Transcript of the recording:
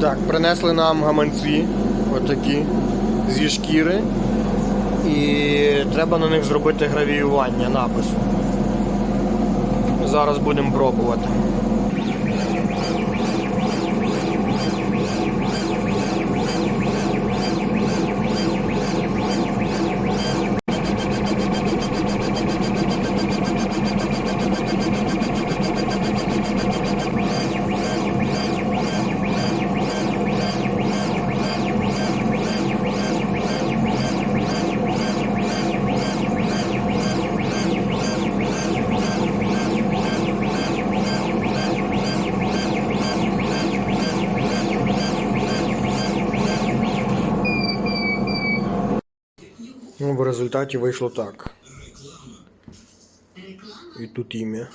Так, принесли нам гаманці, отакі, зі шкіри. І треба на них зробити гравіювання напису. Зараз будемо пробувати. Ну, в результаті вийшло так. І тут ім'я.